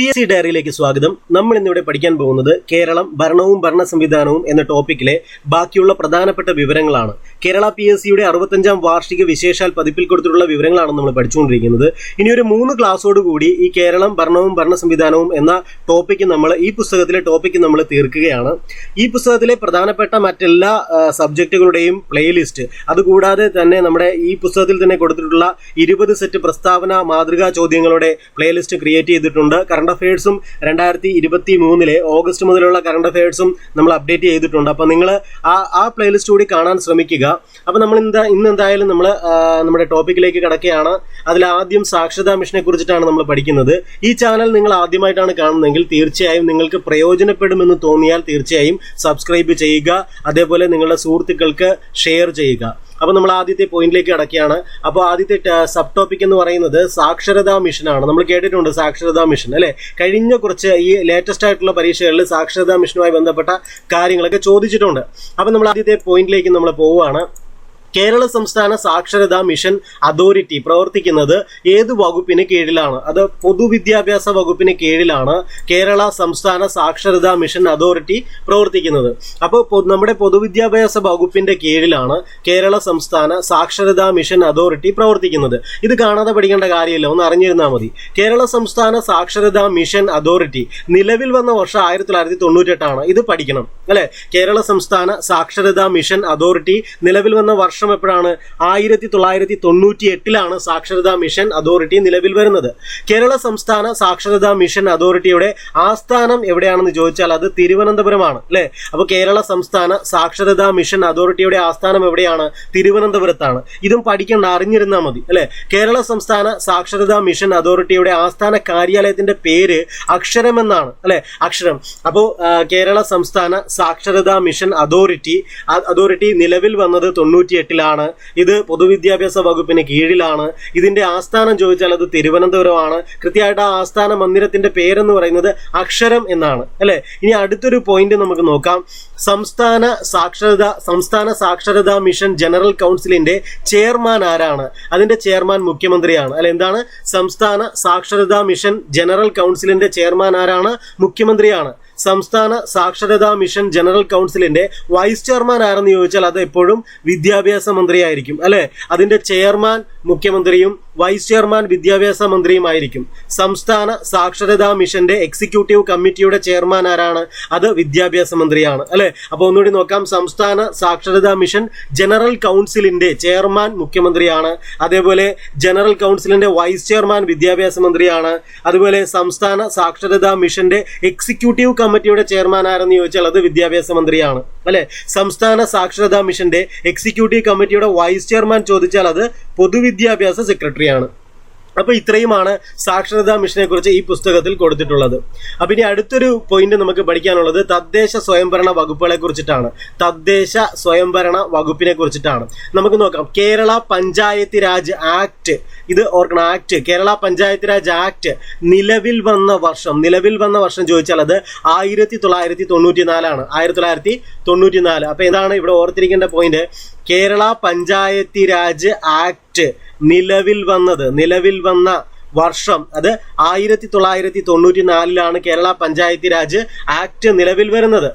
P S C ഡയറിയിലേക്ക് സ്വാഗതം. നമ്മൾ ഇന്നിവിടെ പഠിക്കാൻ പോകുന്നത് കേരളം ഭരണവും ഭരണ സംവിധാനവും എന്ന ടോപ്പിക്കിലെ ബാക്കിയുള്ള പ്രധാനപ്പെട്ട വിവരങ്ങളാണ്. കേരള പി എസ് സിയുടെ അറുപത്തഞ്ചാം വാർഷിക വിശേഷാൽ പതിപ്പിൽ കൊടുത്തിട്ടുള്ള വിവരങ്ങളാണ് നമ്മൾ പഠിച്ചുകൊണ്ടിരിക്കുന്നത്. ഇനി ഒരു മൂന്ന് ക്ലാസ്സോട് കൂടി ഈ കേരളം ഭരണവും ഭരണ സംവിധാനവും എന്ന ടോപ്പിക്ക് നമ്മൾ ഈ പുസ്തകത്തിലെ ടോപ്പിക്ക് നമ്മൾ തീർക്കുകയാണ്. ഈ പുസ്തകത്തിലെ പ്രധാനപ്പെട്ട മറ്റെല്ലാ സബ്ജക്റ്റുകളുടെയും പ്ലേലിസ്റ്റ് അതുകൂടാതെ തന്നെ നമ്മുടെ ഈ പുസ്തകത്തിൽ തന്നെ കൊടുത്തിട്ടുള്ള ഇരുപത് സെറ്റ് പ്രസ്താവന മാതൃകാ ചോദ്യങ്ങളുടെ പ്ലേലിസ്റ്റ് ക്രിയേറ്റ് ചെയ്തിട്ടുണ്ട്. കറണ്ട് അഫയേഴ്സും രണ്ടായിരത്തി ഇരുപത്തി മൂന്നിലെ ഓഗസ്റ്റ് മുതലുള്ള കറണ്ട് അഫയേഴ്സും നമ്മൾ അപ്ഡേറ്റ് ചെയ്തിട്ടുണ്ട്. അപ്പോൾ നിങ്ങൾ ആ ആ പ്ലേലിസ്റ്റ് കൂടി കാണാൻ ശ്രമിക്കുക. അപ്പോൾ നമ്മൾ എന്താ ഇന്ന് എന്തായാലും നമ്മൾ നമ്മുടെ ടോപ്പിക്കിലേക്ക് കിടക്കുകയാണ്. അതിൽ ആദ്യം സാക്ഷരതാ മിഷനെ കുറിച്ചിട്ടാണ് നമ്മൾ പഠിക്കുന്നത്. ഈ ചാനൽ നിങ്ങൾ ആദ്യമായിട്ടാണ് കാണുന്നതെങ്കിൽ തീർച്ചയായും നിങ്ങൾക്ക് പ്രയോജനപ്പെടുമെന്ന് തോന്നിയാൽ തീർച്ചയായും സബ്സ്ക്രൈബ് ചെയ്യുക. അതേപോലെ നിങ്ങളുടെ സുഹൃത്തുക്കൾക്ക് ഷെയർ ചെയ്യുക. അപ്പോൾ നമ്മൾ ആദ്യത്തെ പോയിന്റിലേക്ക് കടക്കുകയാണ്. അപ്പോൾ ആദ്യത്തെ സബ് ടോപ്പിക് എന്ന് പറയുന്നത് സാക്ഷരതാ മിഷനാണ് നമ്മൾ കേട്ടിട്ടുണ്ട് സാക്ഷരതാ മിഷൻ അല്ലേ? കഴിഞ്ഞ കുറച്ച് ഈ ലേറ്റസ്റ്റ് ആയിട്ടുള്ള പരീക്ഷകളിൽ സാക്ഷരതാ മിഷനുമായി ബന്ധപ്പെട്ട കാര്യങ്ങളൊക്കെ ചോദിച്ചിട്ടുണ്ട്. അപ്പോൾ നമ്മൾ ആദ്യത്തെ പോയിന്റിലേക്ക് നമ്മൾ പോവുകയാണ്. കേരള സംസ്ഥാന സാക്ഷരതാ മിഷൻ അതോറിറ്റി പ്രവർത്തിക്കുന്നത് ഏത് വകുപ്പിന് കീഴിലാണ്? അത് പൊതുവിദ്യാഭ്യാസ വകുപ്പിന് കീഴിലാണ് കേരള സംസ്ഥാന സാക്ഷരതാ മിഷൻ അതോറിറ്റി പ്രവർത്തിക്കുന്നത്. അപ്പോൾ നമ്മുടെ പൊതുവിദ്യാഭ്യാസ വകുപ്പിന്റെ കീഴിലാണ് കേരള സംസ്ഥാന സാക്ഷരതാ മിഷൻ അതോറിറ്റി പ്രവർത്തിക്കുന്നത്. ഇത് കാണാതെ പഠിക്കേണ്ട കാര്യമില്ല. ഒന്ന് അറിഞ്ഞിരുന്നാൽ മതി. കേരള സംസ്ഥാന സാക്ഷരതാ മിഷൻ അതോറിറ്റി നിലവിൽ വന്ന വർഷം ആയിരത്തി തൊള്ളായിരത്തി തൊണ്ണൂറ്റെട്ടാണ് ഇത് പഠിക്കണം. അല്ലെ? കേരള സംസ്ഥാന സാക്ഷരതാ മിഷൻ അതോറിറ്റി നിലവിൽ വന്ന വർഷം എപ്പോഴാണ് ആയിരത്തി തൊള്ളായിരത്തി തൊണ്ണൂറ്റി എട്ടിലാണ് സാക്ഷരതാ മിഷൻ അതോറിറ്റി നിലവിൽ വരുന്നത്. കേരള സംസ്ഥാന സാക്ഷരതാ മിഷൻ അതോറിറ്റിയുടെ ആസ്ഥാനം എവിടെയാണെന്ന് ചോദിച്ചാൽ അത് തിരുവനന്തപുരമാണ് അല്ലേ? അപ്പോൾ കേരള സംസ്ഥാന സാക്ഷരതാ മിഷൻ അതോറിറ്റിയുടെ ആസ്ഥാനം എവിടെയാണ്? തിരുവനന്തപുരത്താണ്. ഇതും പഠിക്കേണ്ട അറിഞ്ഞിരുന്നാൽ മതി അല്ലേ? കേരള സംസ്ഥാന സാക്ഷരതാ മിഷൻ അതോറിറ്റിയുടെ ആസ്ഥാന കാര്യാലയത്തിന്റെ പേര് അക്ഷരം എന്നാണ് അല്ലെ? അക്ഷരം. അപ്പോൾ കേരള സംസ്ഥാന സാക്ഷരതാ മിഷൻ അതോറിറ്റി അതോറിറ്റി നിലവിൽ വന്നത് തൊണ്ണൂറ്റിയെട്ടിലാണ് ഇത് പൊതുവിദ്യാഭ്യാസ വകുപ്പിന് കീഴിലാണ്. ഇതിന്റെ ആസ്ഥാനം ചോദിച്ചാൽ അത് തിരുവനന്തപുരമാണ്. കൃത്യമായിട്ട് ആ ആസ്ഥാന മന്ദിരത്തിന്റെ പേരെന്ന് പറയുന്നത് അക്ഷരം എന്നാണ്. അല്ലെ? ഇനി അടുത്തൊരു പോയിന്റ് നമുക്ക് നോക്കാം. സംസ്ഥാന സാക്ഷരത സംസ്ഥാന സാക്ഷരതാ മിഷൻ ജനറൽ കൗൺസിലിന്റെ ചെയർമാൻ ആരാണ്? അതിന്റെ ചെയർമാൻ മുഖ്യമന്ത്രിയാണ്. അല്ലെ? എന്താണ്? സംസ്ഥാന സാക്ഷരതാ മിഷൻ ജനറൽ കൗൺസിലിന്റെ ചെയർമാൻ ആരാണ്? മുഖ്യമന്ത്രിയാണ്. സംസ്ഥാന സാക്ഷരതാ മിഷൻ ജനറൽ കൗൺസിലിന്റെ വൈസ് ചെയർമാൻ ആരെന്ന് ചോദിച്ചാൽ അത് എപ്പോഴും വിദ്യാഭ്യാസ മന്ത്രിയായിരിക്കും അല്ലെ? അതിന്റെ ചെയർമാൻ മുഖ്യമന്ത്രിയും വൈസ് ചെയർമാൻ വിദ്യാഭ്യാസ മന്ത്രിയുമായിരിക്കും. സംസ്ഥാന സാക്ഷരതാ മിഷന്റെ എക്സിക്യൂട്ടീവ് കമ്മിറ്റിയുടെ ചെയർമാൻ ആരാണ്? അത് വിദ്യാഭ്യാസ മന്ത്രിയാണ് അല്ലെ? അപ്പൊ ഒന്നുകൂടി നോക്കാം. സംസ്ഥാന സാക്ഷരതാ മിഷൻ ജനറൽ കൗൺസിലിന്റെ ചെയർമാൻ മുഖ്യമന്ത്രിയാണ്. അതേപോലെ ജനറൽ കൗൺസിലിന്റെ വൈസ് ചെയർമാൻ വിദ്യാഭ്യാസ മന്ത്രിയാണ്. അതുപോലെ സംസ്ഥാന സാക്ഷരതാ മിഷന്റെ എക്സിക്യൂട്ടീവ് കമ്മിറ്റിയുടെ ചെയർമാൻ ആരെന്ന് ചോദിച്ചാൽ അത് വിദ്യാഭ്യാസ മന്ത്രിയാണ് അല്ലെ? സംസ്ഥാന സാക്ഷരതാ മിഷന്റെ എക്സിക്യൂട്ടീവ് കമ്മിറ്റിയുടെ വൈസ് ചെയർമാൻ ചോദിച്ചാൽ അത് പൊതുവിദ്യാഭ്യാസ സെക്രട്ടറിയാണ്. അപ്പൊ ഇത്രയുമാണ് സാക്ഷരതാ മിഷനെ കുറിച്ച് ഈ പുസ്തകത്തിൽ കൊടുത്തിട്ടുള്ളത്. അപ്പൊ ഇനി അടുത്തൊരു പോയിന്റ് നമുക്ക് പഠിക്കാനുള്ളത് തദ്ദേശ സ്വയംഭരണ വകുപ്പുകളെ കുറിച്ചിട്ടാണ്. തദ്ദേശ സ്വയംഭരണ വകുപ്പിനെ കുറിച്ചിട്ടാണ്. നമുക്ക് നോക്കാം. കേരള പഞ്ചായത്ത് രാജ് ആക്ട് ഇത് ഓർക്കണം ആക്ട്. കേരള പഞ്ചായത്ത് രാജ് ആക്ട് നിലവിൽ വന്ന വർഷം നിലവിൽ വന്ന വർഷം ചോദിച്ചാൽ അത് ആയിരത്തി തൊള്ളായിരത്തി തൊണ്ണൂറ്റി നാലാണ് ആയിരത്തി തൊള്ളായിരത്തി തൊണ്ണൂറ്റി നാല് അപ്പൊ എന്താണ് ഇവിടെ ഓർത്തിരിക്കേണ്ട പോയിന്റ് കേരള പഞ്ചായത്തി രാജ് ആക്ട് നിലവിൽ വന്നത് നിലവിൽ വന്ന വർഷം അത് ആയിരത്തി തൊള്ളായിരത്തി തൊണ്ണൂറ്റി നാലിലാണ് കേരള പഞ്ചായത്തി രാജ് ആക്ട് നിലവിൽ വരുന്നത്.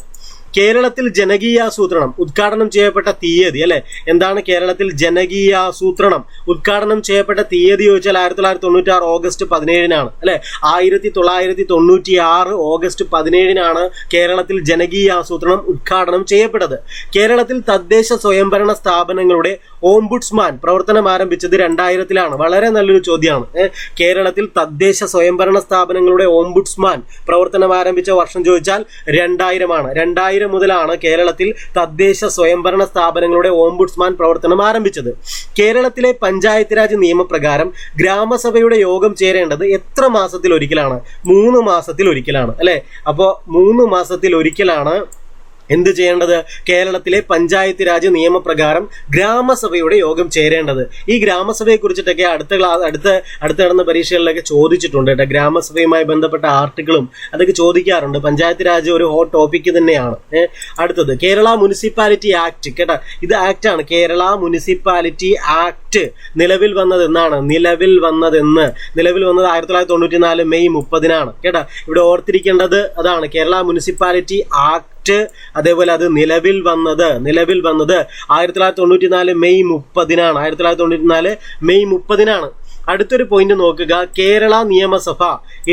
കേരളത്തിൽ ജനകീയാസൂത്രണം ഉദ്ഘാടനം ചെയ്യപ്പെട്ട തീയതി അല്ലെ? എന്താണ് കേരളത്തിൽ ജനകീയാസൂത്രണം? ഉദ്ഘാടനം ചെയ്യപ്പെട്ട തീയതി ചോദിച്ചാൽ ആയിരത്തി തൊള്ളായിരത്തി തൊണ്ണൂറ്റി ആറ് ഓഗസ്റ്റ് പതിനേഴിനാണ് അല്ലെ? ആയിരത്തി തൊള്ളായിരത്തി തൊണ്ണൂറ്റി ആറ് ഓഗസ്റ്റ് പതിനേഴിനാണ് കേരളത്തിൽ ജനകീയാസൂത്രണം ഉദ്ഘാടനം ചെയ്യപ്പെട്ടത്. കേരളത്തിൽ തദ്ദേശ സ്വയംഭരണ സ്ഥാപനങ്ങളുടെ ഓംബുഡ്സ്മാൻ പ്രവർത്തനം ആരംഭിച്ചത് രണ്ടായിരത്തിലാണ്. വളരെ നല്ലൊരു ചോദ്യമാണ് കേരളത്തിൽ തദ്ദേശ സ്വയംഭരണ സ്ഥാപനങ്ങളുടെ ഓംബുഡ്സ്മാൻ പ്രവർത്തനം ആരംഭിച്ച വർഷം ചോദിച്ചാൽ രണ്ടായിരമാണ്. രണ്ടായിരം മുതലാണ് കേരളത്തിൽ തദ്ദേശ സ്വയംഭരണ സ്ഥാപനങ്ങളുടെ ഓംബുഡ്സ്മാൻ പ്രവർത്തനം ആരംഭിച്ചത്. കേരളത്തിലെ പഞ്ചായത്ത് രാജ് നിയമപ്രകാരം ഗ്രാമസഭയുടെ യോഗം ചേരേണ്ടത് എത്ര മാസത്തിൽ ഒരിക്കലാണ് മൂന്ന് മാസത്തിൽ ഒരിക്കലാണ് അല്ലെ? അപ്പോൾ മൂന്ന് മാസത്തിൽ ഒരിക്കലാണ് എന്ത് ചെയ്യേണ്ടത്? കേരളത്തിലെ പഞ്ചായത്ത് രാജ് നിയമപ്രകാരം ഗ്രാമസഭയുടെ യോഗം ചേരേണ്ടത്. ഈ ഗ്രാമസഭയെ കുറിച്ചിട്ടൊക്കെ അടുത്ത ക്ലാസ് അടുത്ത അടുത്ത നടന്ന പരീക്ഷകളിലൊക്കെ ചോദിച്ചിട്ടുണ്ട് കേട്ടോ. ഗ്രാമസഭയുമായി ബന്ധപ്പെട്ട ആർട്ടിക്കിളും അതൊക്കെ ചോദിക്കാറുണ്ട്. പഞ്ചായത്ത് രാജ് ഒരു ഹോട്ട് ടോപ്പിക്ക് തന്നെയാണ്. അടുത്തത് കേരള മുനിസിപ്പാലിറ്റി ആക്ട് കേട്ടോ. ഇത് ആക്ട് ആണ് കേരള മുനിസിപ്പാലിറ്റി ആക്ട് ആക്ട് നിലവിൽ വന്നത് എന്നാണ്. നിലവിൽ വന്നതെന്ന്. നിലവിൽ വന്നത് ആയിരത്തി തൊള്ളായിരത്തി തൊണ്ണൂറ്റി നാല് മെയ് മുപ്പതിനാണ്. കേട്ടോ? ഇവിടെ ഓർത്തിരിക്കേണ്ടത് അതാണ്. കേരള മുനിസിപ്പാലിറ്റി ആക്ട് അതേപോലെ അത് നിലവിൽ വന്നത് നിലവിൽ വന്നത് ആയിരത്തി തൊള്ളായിരത്തി തൊണ്ണൂറ്റി നാല് മെയ് മുപ്പതിനാണ്. ആയിരത്തി തൊള്ളായിരത്തി തൊണ്ണൂറ്റി നാല് മെയ് മുപ്പതിനാണ്. അടുത്തൊരു പോയിന്റ് നോക്കുക. കേരള നിയമസഭ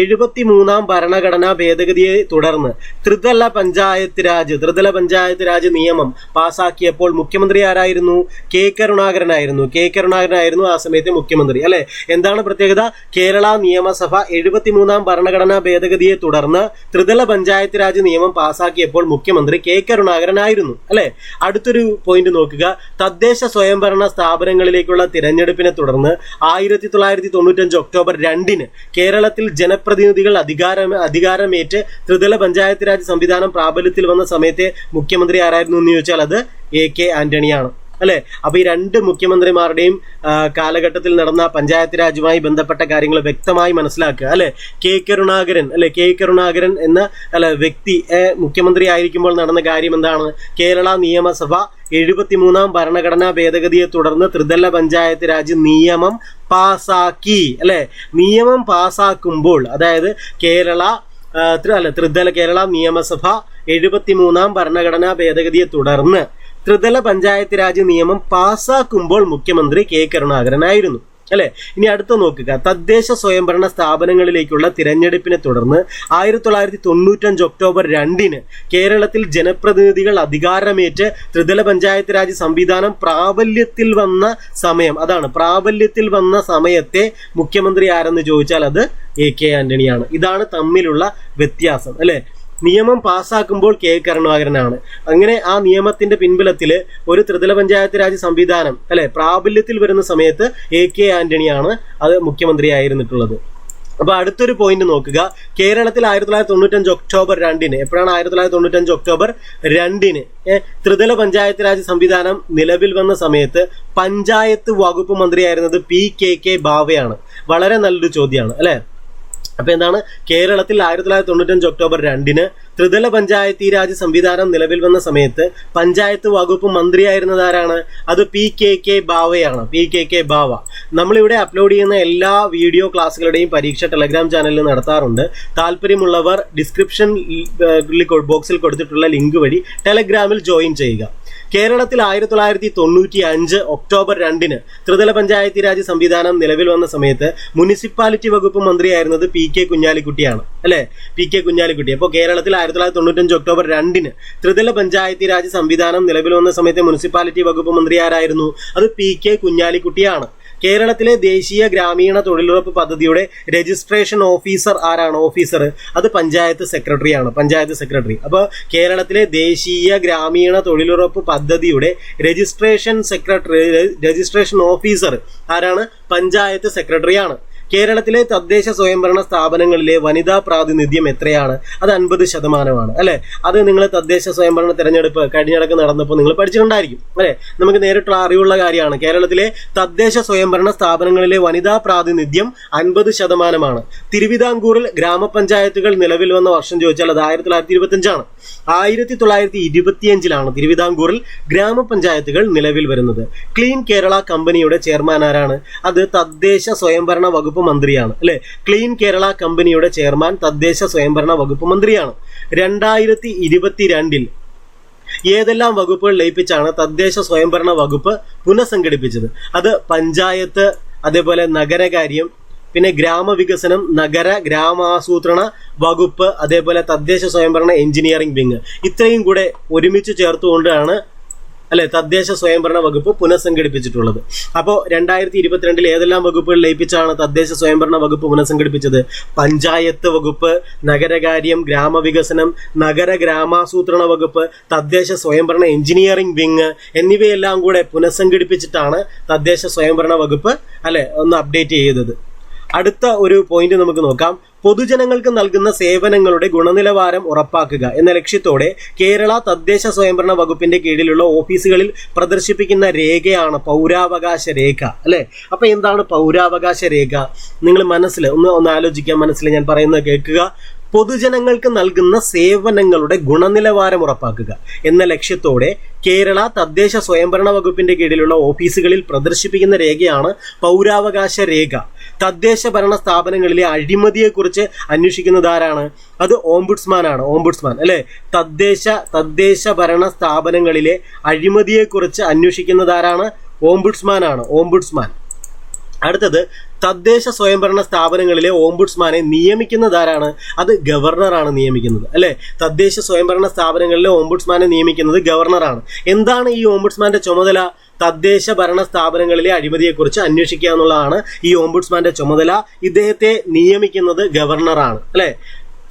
എഴുപത്തി മൂന്നാം ഭരണഘടനാ ഭേദഗതിയെ തുടർന്ന് ത്രിതല പഞ്ചായത്ത് രാജ് ത്രിതല പഞ്ചായത്ത് രാജ് നിയമം പാസാക്കിയപ്പോൾ മുഖ്യമന്ത്രി ആരായിരുന്നു? കെ കരുണാകരനായിരുന്നു. കെ കരുണാകരനായിരുന്നു ആ സമയത്തെ മുഖ്യമന്ത്രി അല്ലെ? എന്താണ് പ്രത്യേകത? കേരള നിയമസഭ എഴുപത്തി മൂന്നാം ഭരണഘടനാ ഭേദഗതിയെ തുടർന്ന് ത്രിതല പഞ്ചായത്ത് രാജ് നിയമം പാസാക്കിയപ്പോൾ മുഖ്യമന്ത്രി കെ കരുണാകരനായിരുന്നു അല്ലെ? അടുത്തൊരു പോയിന്റ് നോക്കുക. തദ്ദേശ സ്വയംഭരണ സ്ഥാപനങ്ങളിലേക്കുള്ള തിരഞ്ഞെടുപ്പിനെ തുടർന്ന് ആയിരത്തി തൊള്ളായിരത്തി തൊണ്ണൂറ്റഞ്ച് ഒക്ടോബർ രണ്ടിന് കേരളത്തിൽ ജനപ്രതിനിധികൾ അധികാരം അധികാരമേറ്റ് ത്രിതല പഞ്ചായത്ത് രാജ് സംവിധാനം പ്രാബല്യത്തിൽ വന്ന സമയത്തെ മുഖ്യമന്ത്രി ആരായിരുന്നു എന്ന് ചോദിച്ചാൽ അത് എ കെ ആന്റണിയാണ്. അല്ലെ? അപ്പൊ ഈ രണ്ട് മുഖ്യമന്ത്രിമാരുടെയും കാലഘട്ടത്തിൽ നടന്ന പഞ്ചായത്ത് രാജുമായി ബന്ധപ്പെട്ട കാര്യങ്ങൾ വ്യക്തമായി മനസ്സിലാക്കുക അല്ലെ? കെ കരുണാകരൻ അല്ലെ? കെ കരുണാകരൻ എന്ന അല്ലെ വ്യക്തി മുഖ്യമന്ത്രി ആയിരിക്കുമ്പോൾ നടന്ന കാര്യം എന്താണ്? കേരള നിയമസഭ എഴുപത്തിമൂന്നാം ഭരണഘടനാ ഭേദഗതിയെ തുടർന്ന് ത്രിതല പഞ്ചായത്ത് രാജ് നിയമം പാസാക്കി അല്ലെ? നിയമം പാസാക്കുമ്പോൾ അതായത് കേരള അല്ല ത്രിതല കേരള നിയമസഭ എഴുപത്തിമൂന്നാം ഭരണഘടനാ ഭേദഗതിയെ തുടർന്ന് ത്രിതല പഞ്ചായത്ത് രാജ് നിയമം പാസാക്കുമ്പോൾ മുഖ്യമന്ത്രി കെ കരുണാകരനായിരുന്നു. അല്ലെ? ഇനി അടുത്ത നോക്കുക. തദ്ദേശ സ്വയംഭരണ സ്ഥാപനങ്ങളിലേക്കുള്ള തിരഞ്ഞെടുപ്പിനെ തുടർന്ന് ആയിരത്തി തൊള്ളായിരത്തി തൊണ്ണൂറ്റഞ്ച് ഒക്ടോബർ രണ്ടിന് കേരളത്തിൽ ജനപ്രതിനിധികൾ അധികാരമേറ്റ് ത്രിതല പഞ്ചായത്ത് രാജ് സംവിധാനം പ്രാബല്യത്തിൽ വന്ന സമയം. അതാണ് പ്രാബല്യത്തിൽ വന്ന സമയത്തെ മുഖ്യമന്ത്രി ആരെന്ന് ചോദിച്ചാൽ അത് എ കെ ആന്റണിയാണ്. ഇതാണ് തമ്മിലുള്ള വ്യത്യാസം. അല്ലെ? നിയമം പാസ്സാക്കുമ്പോൾ കെ കരുണാകരനാണ്. അങ്ങനെ ആ നിയമത്തിന്റെ പിൻബലത്തിൽ ഒരു ത്രിതല പഞ്ചായത്ത് രാജ് സംവിധാനം അല്ലെ പ്രാബല്യത്തിൽ വരുന്ന സമയത്ത് എ കെ ആന്റണിയാണ് അത് മുഖ്യമന്ത്രിയായിരുന്നിട്ടുള്ളത്. അപ്പൊ അടുത്തൊരു പോയിന്റ് നോക്കുക. കേരളത്തിൽ ആയിരത്തി തൊള്ളായിരത്തി തൊണ്ണൂറ്റഞ്ച് ഒക്ടോബർ രണ്ടിന് എപ്പോഴാണ് ആയിരത്തി തൊള്ളായിരത്തി തൊണ്ണൂറ്റഞ്ച് ഒക്ടോബർ രണ്ടിന് ത്രിതല പഞ്ചായത്ത് രാജ് സംവിധാനം നിലവിൽ വന്ന സമയത്ത് പഞ്ചായത്ത് വകുപ്പ് മന്ത്രിയായിരുന്നത് പി കെ കെ ബാവയാണ്. വളരെ നല്ലൊരു ചോദ്യമാണ് അല്ലെ? അപ്പൊ എന്താണ്? കേരളത്തിൽ ആയിരത്തി തൊള്ളായിരത്തി തൊണ്ണൂറ്റഞ്ച് ഒക്ടോബർ രണ്ടിന് ത്രിതല പഞ്ചായത്തി രാജ് സംവിധാനം നിലവിൽ വന്ന സമയത്ത് പഞ്ചായത്ത് വകുപ്പ് മന്ത്രിയായിരുന്നത് ആരാണ്? അത് P K K ബാവയാണ്. P K K Bava. നമ്മളിവിടെ അപ്ലോഡ് ചെയ്യുന്ന എല്ലാ വീഡിയോ ക്ലാസ്സുകളുടെയും പരീക്ഷ ടെലഗ്രാം ചാനലിൽ നടത്താറുണ്ട്. താല്പര്യമുള്ളവർ ഡിസ്ക്രിപ്ഷൻ ബോക്സിൽ കൊടുത്തിട്ടുള്ള ലിങ്ക് വഴി ടെലഗ്രാമിൽ ജോയിൻ ചെയ്യുക. കേരളത്തിൽ ആയിരത്തി തൊള്ളായിരത്തി തൊണ്ണൂറ്റി അഞ്ച് ഒക്ടോബർ രണ്ടിന് ത്രിതല പഞ്ചായത്തി രാജ് സംവിധാനം നിലവിൽ വന്ന സമയത്ത് മുനിസിപ്പാലിറ്റി വകുപ്പ് മന്ത്രിയായിരുന്നത് പി കെ കുഞ്ഞാലിക്കുട്ടിയാണ് അല്ലെ? പി കെ കുഞ്ഞാലിക്കുട്ടി. അപ്പോൾ കേരളത്തിൽ ആയിരത്തി തൊള്ളായിരത്തി തൊണ്ണൂറ്റഞ്ച് ഒക്ടോബർ രണ്ടിന് ത്രിതല പഞ്ചായത്തി രാജ് സംവിധാനം നിലവിൽ വന്ന സമയത്ത് മുനിസിപ്പാലിറ്റി വകുപ്പ് മന്ത്രി ആരായിരുന്നു അത് പി കെ കുഞ്ഞാലിക്കുട്ടിയാണ്. കേരളത്തിലെ ദേശീയ ഗ്രാമീണ തൊഴിലുറപ്പ് പദ്ധതിയുടെ രജിസ്ട്രേഷൻ ഓഫീസർ ആരാണ്? ഓഫീസർ. അത് പഞ്ചായത്ത് സെക്രട്ടറിയാണ് പഞ്ചായത്ത് സെക്രട്ടറി. അപ്പോൾ കേരളത്തിലെ ദേശീയ ഗ്രാമീണ തൊഴിലുറപ്പ് പദ്ധതിയുടെ രജിസ്ട്രേഷൻ സെക്രട്ടറി രജിസ്ട്രേഷൻ ഓഫീസർ ആരാണ്? പഞ്ചായത്ത് സെക്രട്ടറിയാണ്. കേരളത്തിലെ തദ്ദേശ സ്വയംഭരണ സ്ഥാപനങ്ങളിലെ വനിതാ പ്രാതിനിധ്യം എത്രയാണ്? അത് അൻപത് ശതമാനമാണ് അല്ലെ? അത് നിങ്ങൾ തദ്ദേശ സ്വയംഭരണ തെരഞ്ഞെടുപ്പ് കഴിഞ്ഞിടക്ക് നടന്നപ്പോൾ നിങ്ങൾ പഠിച്ചിട്ടുണ്ടായിരിക്കും അല്ലെ? നമുക്ക് നേരിട്ടുള്ള അറിവുള്ള കാര്യമാണ്. കേരളത്തിലെ തദ്ദേശ സ്വയംഭരണ സ്ഥാപനങ്ങളിലെ വനിതാ പ്രാതിനിധ്യം അൻപത് ശതമാനമാണ്. തിരുവിതാംകൂറിൽ ഗ്രാമപഞ്ചായത്തുകൾ നിലവിൽ വന്ന വർഷം ചോദിച്ചാൽ അത് ആയിരത്തി തൊള്ളായിരത്തി ഇരുപത്തിയഞ്ചാണ് ആയിരത്തി തൊള്ളായിരത്തി ഇരുപത്തിയഞ്ചിലാണ് തിരുവിതാംകൂറിൽ ഗ്രാമപഞ്ചായത്തുകൾ നിലവിൽ വരുന്നത്. ക്ലീൻ കേരള കമ്പനിയുടെ ചെയർമാൻ ആരാണ്? അത് തദ്ദേശ സ്വയംഭരണ വകുപ്പ് മന്ത്രിയാണ്. അല്ലെ? ക്ലീൻ കേരള കമ്പനിയുടെ ചെയർമാൻ തദ്ദേശ സ്വയംഭരണ വകുപ്പ് മന്ത്രിയാണ്. രണ്ടായിരത്തി ഇരുപത്തിരണ്ടിൽ ഏതെല്ലാം വകുപ്പുകൾ ലയിപ്പിച്ചാണ് തദ്ദേശ സ്വയംഭരണ വകുപ്പ് പുനഃസംഘടിപ്പിച്ചത്? അത് പഞ്ചായത്ത് അതേപോലെ നഗരകാര്യം പിന്നെ ഗ്രാമവികസനം നഗര ഗ്രാമാസൂത്രണ വകുപ്പ് അതേപോലെ തദ്ദേശ സ്വയംഭരണ എഞ്ചിനീയറിംഗ് വിങ്. ഇത്രയും കൂടെ ഒരുമിച്ച് ചേർത്തുകൊണ്ടാണ് അല്ലെ തദ്ദേശ സ്വയംഭരണ വകുപ്പ് പുനഃസംഘടിപ്പിച്ചിട്ടുള്ളത്. അപ്പോൾ രണ്ടായിരത്തി ഇരുപത്തിരണ്ടിൽ ഏതെല്ലാം വകുപ്പുകൾ ലയിപ്പിച്ചാണ് തദ്ദേശ സ്വയംഭരണ വകുപ്പ് പുനഃസംഘടിപ്പിച്ചത്? പഞ്ചായത്ത് വകുപ്പ് നഗരകാര്യം ഗ്രാമവികസനം നഗര ഗ്രാമാസൂത്രണ വകുപ്പ് തദ്ദേശ സ്വയംഭരണ എഞ്ചിനീയറിംഗ് വിങ് എന്നിവയെല്ലാം കൂടെ പുനഃസംഘടിപ്പിച്ചിട്ടാണ് തദ്ദേശ സ്വയംഭരണ വകുപ്പ് അല്ലെ ഒന്ന് അപ്ഡേറ്റ് ചെയ്തത്. അടുത്ത ഒരു പോയിന്റ് നമുക്ക് നോക്കാം. പൊതുജനങ്ങൾക്ക് നൽകുന്ന സേവനങ്ങളുടെ ഗുണനിലവാരം ഉറപ്പാക്കുക എന്ന ലക്ഷ്യത്തോടെ കേരള തദ്ദേശ സ്വയംഭരണ വകുപ്പിന്റെ കീഴിലുള്ള ഓഫീസുകളിൽ പ്രദർശിപ്പിക്കുന്ന രേഖയാണ് പൗരാവകാശ രേഖ അല്ലെ? അപ്പൊ എന്താണ് പൗരാവകാശ രേഖ? നിങ്ങൾ മനസ്സിൽ ഒന്ന് ഒന്ന് ആലോചിക്കാൻ മനസ്സിൽ ഞാൻ പറയുന്നത് കേൾക്കുക. പൊതുജനങ്ങൾക്ക് നൽകുന്ന സേവനങ്ങളുടെ ഗുണനിലവാരം ഉറപ്പാക്കുക എന്ന ലക്ഷ്യത്തോടെ കേരള തദ്ദേശ സ്വയംഭരണ വകുപ്പിന്റെ കീഴിലുള്ള ഓഫീസുകളിൽ പ്രദർശിപ്പിക്കുന്ന രേഖയാണ് പൗരാവകാശ രേഖ. തദ്ദേശ ഭരണ സ്ഥാപനങ്ങളിലെ അഴിമതിയെക്കുറിച്ച് അന്വേഷിക്കുന്നത് ആരാണ്? അത് ഓംബുഡ്സ്മാൻ ആണ് ഓംബുഡ്സ്മാൻ അല്ലെ? തദ്ദേശ തദ്ദേശ ഭരണ സ്ഥാപനങ്ങളിലെ അഴിമതിയെക്കുറിച്ച് അന്വേഷിക്കുന്നത് ആരാണ്? ഓംബുഡ്സ്മാൻ ആണ് ഓംബുഡ്സ്മാൻ. അടുത്തത് തദ്ദേശ സ്വയംഭരണ സ്ഥാപനങ്ങളിലെ ഓംബുഡ്സ്മാനെ നിയമിക്കുന്നതാരാണ് അത് ഗവർണറാണ് നിയമിക്കുന്നത് അല്ലെ? തദ്ദേശ സ്വയംഭരണ സ്ഥാപനങ്ങളിലെ ഓംബുഡ്സ്മാനെ നിയമിക്കുന്നത് ഗവർണറാണ്. എന്താണ് ഈ ഓംബുഡ്സ്മാന്റെ ചുമതല? തദ്ദേശ ഭരണ സ്ഥാപനങ്ങളിലെ അഴിമതിയെക്കുറിച്ച് അന്വേഷിക്കുക എന്നുള്ളതാണ് ഈ ഓംബുഡ്സ്മാന്റെ ചുമതല. ഇദ്ദേഹത്തെ നിയമിക്കുന്നത് ഗവർണറാണ് അല്ലെ?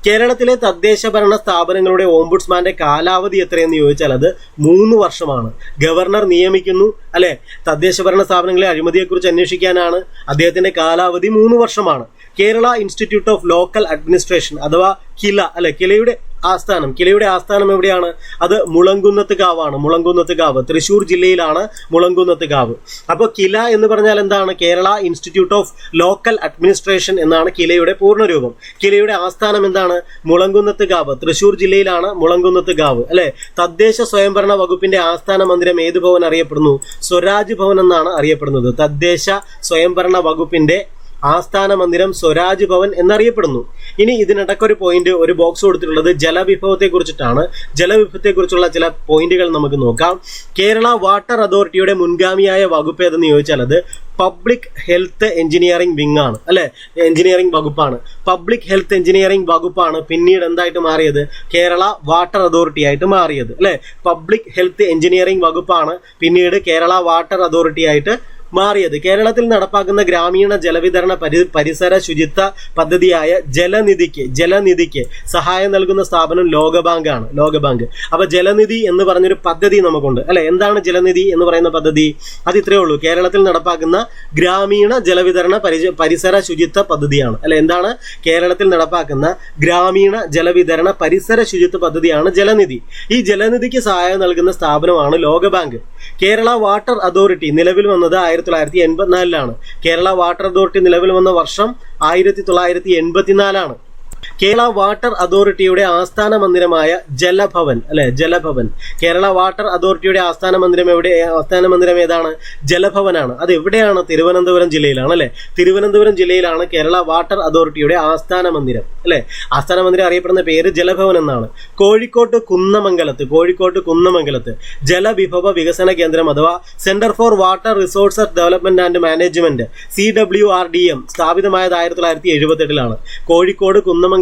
കേരളത്തിലെ തദ്ദേശ ഭരണ സ്ഥാപനങ്ങളുടെ ഓംബുഡ്സ്മാന്റെ കാലാവധി എത്രയെന്ന് ചോദിച്ചാൽ അത് മൂന്ന് വർഷമാണ്. ഗവർണർ നിയമിക്കുന്നു അല്ലെ? തദ്ദേശ ഭരണ സ്ഥാപനങ്ങളെ അഴിമതിയെക്കുറിച്ച് അന്വേഷിക്കാനാണ്. അദ്ദേഹത്തിന്റെ കാലാവധി മൂന്ന് വർഷമാണ്. Kerala institute of local administration അഥവാ കില അല്ലെ? കിലയുടെ ആസ്ഥാനം. കിലയുടെ ആസ്ഥാനം എവിടെയാണ്? അത് മുളങ്കുന്നത്ത് കാവാണ്. മുളങ്കുന്നത്ത് കാവ്. തൃശൂർ ജില്ലയിലാണ് മുളങ്കുന്നത്ത് കാവ്. അപ്പോൾ കില എന്ന് പറഞ്ഞാൽ എന്താണ്? Kerala institute of local administration എന്നാണ് കിലയുടെ പൂർണരൂപം. കിലയുടെ ആസ്ഥാനം എന്താണ്? മുളങ്കുന്നത്ത് കാവ്. തൃശൂർ ജില്ലയിലാണ് മുളങ്കുന്നത്ത് കാവ്. അല്ലെ? തദ്ദേശ സ്വയംഭരണ വകുപ്പിന്റെ ആസ്ഥാന മന്ദിരം ഏത് ഭവൻ അറിയപ്പെടുന്നു? സ്വരാജ് ഭവൻ എന്നാണ് അറിയപ്പെടുന്നത്. തദ്ദേശ സ്വയംഭരണ വകുപ്പിന്റെ ആസ്ഥാന മന്ദിരം സ്വരാജ് ഭവൻ എന്നറിയപ്പെടുന്നു. ഇനി ഇതിനിടയ്ക്ക് ഒരു പോയിന്റ് ഒരു ബോക്സ് കൊടുത്തിട്ടുള്ളത് ജലവിഭവത്തെ കുറിച്ചിട്ടാണ് ജലവിഭവത്തെ കുറിച്ചുള്ള ചില പോയിന്റുകൾ നമുക്ക് നോക്കാം. കേരള വാട്ടർ അതോറിറ്റിയുടെ മുൻഗാമിയായ വകുപ്പ് ഏതെന്ന് ചോദിച്ചാൽ അത് പബ്ലിക് ഹെൽത്ത് എഞ്ചിനീയറിംഗ് വിങ് ആണ്. അല്ലെ? എഞ്ചിനീയറിംഗ് വകുപ്പാണ്. പബ്ലിക് ഹെൽത്ത് എഞ്ചിനീയറിംഗ് വകുപ്പാണ് പിന്നീട് എന്തായിട്ട് മാറിയത്? കേരള വാട്ടർ അതോറിറ്റി ആയിട്ട് മാറിയത്. അല്ലെ? പബ്ലിക് ഹെൽത്ത് എഞ്ചിനീയറിംഗ് വകുപ്പാണ് പിന്നീട് കേരള വാട്ടർ അതോറിറ്റി ആയിട്ട് മാറിയത്. കേരളത്തിൽ നടപ്പാക്കുന്ന ഗ്രാമീണ ജലവിതരണ പരി പരിസര ശുചിത്വ പദ്ധതിയായ ജലനിധിക്ക് ജലനിധിക്ക് സഹായം നൽകുന്ന സ്ഥാപനം ലോകബാങ്കാണ് ലോകബാങ്ക്. അപ്പൊ ജലനിധി എന്ന് പറഞ്ഞൊരു പദ്ധതി നമുക്കുണ്ട്. അല്ലെ? എന്താണ് ജലനിധി എന്ന് പറയുന്ന പദ്ധതി? അത് ഇത്രയേ ഉള്ളൂ. കേരളത്തിൽ നടപ്പാക്കുന്ന ഗ്രാമീണ ജലവിതരണ പരിസര ശുചിത്വ പദ്ധതിയാണ്. അല്ലെ? എന്താണ്? കേരളത്തിൽ നടപ്പാക്കുന്ന ഗ്രാമീണ ജലവിതരണ പരിസര ശുചിത്വ പദ്ധതിയാണ് ജലനിധി. ഈ ജലനിധിക്ക് സഹായം നൽകുന്ന സ്ഥാപനമാണ് ലോകബാങ്ക്. കേരള വാട്ടർ അതോറിറ്റി നിലവിൽ വന്നത് ആയിരത്തി തൊള്ളായിരത്തി എൺപത്തിനാലിലാണ് കേരള വാട്ടർ അതോറിറ്റി നിലവിൽ വന്ന വർഷം ആയിരത്തി തൊള്ളായിരത്തി എൺപത്തിനാലാണ്. കേരള വാട്ടർ അതോറിറ്റിയുടെ ആസ്ഥാന മന്ദിരമായ ജലഭവൻ അല്ലെ? ജലഭവൻ. കേരള വാട്ടർ അതോറിറ്റിയുടെ ആസ്ഥാന മന്ദിരം എവിടെ? ആസ്ഥാന മന്ദിരം ഏതാണ്? ജലഭവനാണ്. അത് എവിടെയാണ് തിരുവനന്തപുരം ജില്ലയിലാണ് അല്ലെ? തിരുവനന്തപുരം ജില്ലയിലാണ് കേരള വാട്ടർ അതോറിറ്റിയുടെ ആസ്ഥാന മന്ദിരം അല്ലെ? ആസ്ഥാന മന്ദിരം അറിയപ്പെടുന്ന പേര് ജലഭവൻ എന്നാണ്. കോഴിക്കോട്ട് കുന്നമംഗലത്ത് കോഴിക്കോട്ട് കുന്നമംഗലത്ത് ജലവിഭവ വികസന കേന്ദ്രം അഥവാ centre for water resources development and management C W R D M സ്ഥാപിതമായത് ആയിരത്തി തൊള്ളായിരത്തി എഴുപത്തെട്ടിലാണ്. കോഴിക്കോട്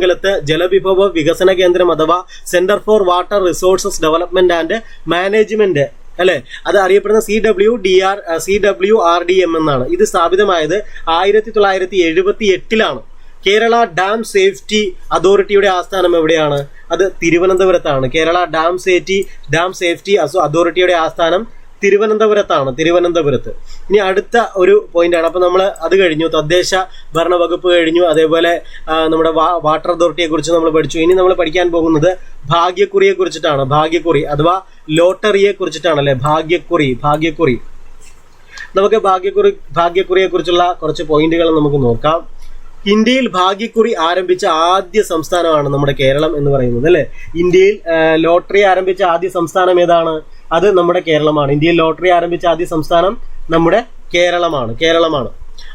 കുന്നമംഗലത്ത് ജലവിഭവ വികസന കേന്ദ്രം അഥവാ centre for water resources development and management അല്ലെ? അത് അറിയപ്പെടുന്ന C W D R C W R D M എന്നാണ്. ഇത് സ്ഥാപിതമായത് ആയിരത്തി തൊള്ളായിരത്തി എഴുപത്തി എട്ടിലാണ് കേരള ഡാം സേഫ്റ്റി അതോറിറ്റിയുടെ ആസ്ഥാനം എവിടെയാണ്? അത് തിരുവനന്തപുരത്താണ്. Kerala dam safety dam safety അതോറിറ്റിയുടെ ആസ്ഥാനം തിരുവനന്തപുരത്താണ് തിരുവനന്തപുരത്ത്. ഇനി അടുത്ത ഒരു പോയിന്റാണ് ആണ്. അപ്പൊ നമ്മൾ അത് കഴിഞ്ഞു തദ്ദേശ ഭരണ വകുപ്പ് കഴിഞ്ഞു അതേപോലെ നമ്മുടെ വാട്ടർ അതോറിറ്റിയെ കുറിച്ച് നമ്മൾ പഠിച്ചു. ഇനി നമ്മൾ പഠിക്കാൻ പോകുന്നത് ഭാഗ്യക്കുറിയെ കുറിച്ചിട്ടാണ്. ഭാഗ്യക്കുറി അഥവാ ലോട്ടറിയെ കുറിച്ചിട്ടാണ് അല്ലെ ഭാഗ്യക്കുറി ഭാഗ്യക്കുറി. നമുക്ക് ഭാഗ്യക്കുറി ഭാഗ്യക്കുറിയെ കുറിച്ചുള്ള കുറച്ച് പോയിന്റുകൾ നമുക്ക് നോക്കാം. ഇന്ത്യയിൽ ഭാഗ്യക്കുറി ആരംഭിച്ച ആദ്യ സംസ്ഥാനമാണ് നമ്മുടെ കേരളം എന്ന് പറയുന്നത് അല്ലെ? ഇന്ത്യയിൽ ലോട്ടറി ആരംഭിച്ച ആദ്യ സംസ്ഥാനം ഏതാണ്? അത് നമ്മുടെ കേരളമാണ്. ഇന്ത്യയിൽ ലോട്ടറി ആരംഭിച്ച ആദ്യ സംസ്ഥാനം നമ്മുടെ കേരളമാണ്. കേരളമാണ്.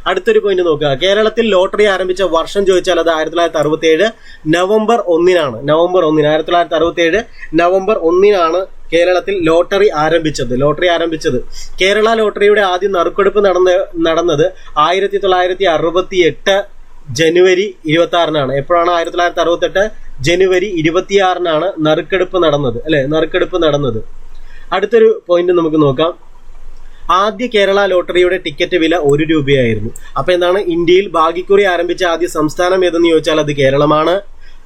അടുത്തൊരു പോയിന്റ് നോക്കുക. കേരളത്തിൽ ലോട്ടറി ആരംഭിച്ച വർഷം ചോദിച്ചാൽ അത് ആയിരത്തി തൊള്ളായിരത്തി അറുപത്തി ഏഴ് നവംബർ ഒന്നിനാണ്. നവംബർ ഒന്നിന് ആയിരത്തി തൊള്ളായിരത്തി അറുപത്തി ഏഴ് നവംബർ ഒന്നിനാണ് കേരളത്തിൽ ലോട്ടറി ആരംഭിച്ചത് ലോട്ടറി ആരംഭിച്ചത്. കേരള ലോട്ടറിയുടെ ആദ്യ നറുക്കെടുപ്പ് നടന്ന നടന്നത് ആയിരത്തി തൊള്ളായിരത്തി അറുപത്തി എട്ട് ജനുവരി ഇരുപത്തി ആറിനാണ് എപ്പോഴാണ് ആയിരത്തി തൊള്ളായിരത്തി അറുപത്തെട്ട് ജനുവരി ഇരുപത്തിയാറിനാണ് നറുക്കെടുപ്പ് നടന്നത് അല്ലെ? നറുക്കെടുപ്പ് നടന്നത്. അടുത്തൊരു പോയിന്റ് നമുക്ക് നോക്കാം. ആദ്യ കേരള ലോട്ടറിയുടെ ടിക്കറ്റ് വില ഒരു രൂപയായിരുന്നു. അപ്പൊ എന്താണ്? ഇന്ത്യയിൽ ഭാഗ്യക്കുറി ആരംഭിച്ച ആദ്യ സംസ്ഥാനം ഏതെന്ന് ചോദിച്ചാൽ അത് കേരളമാണ്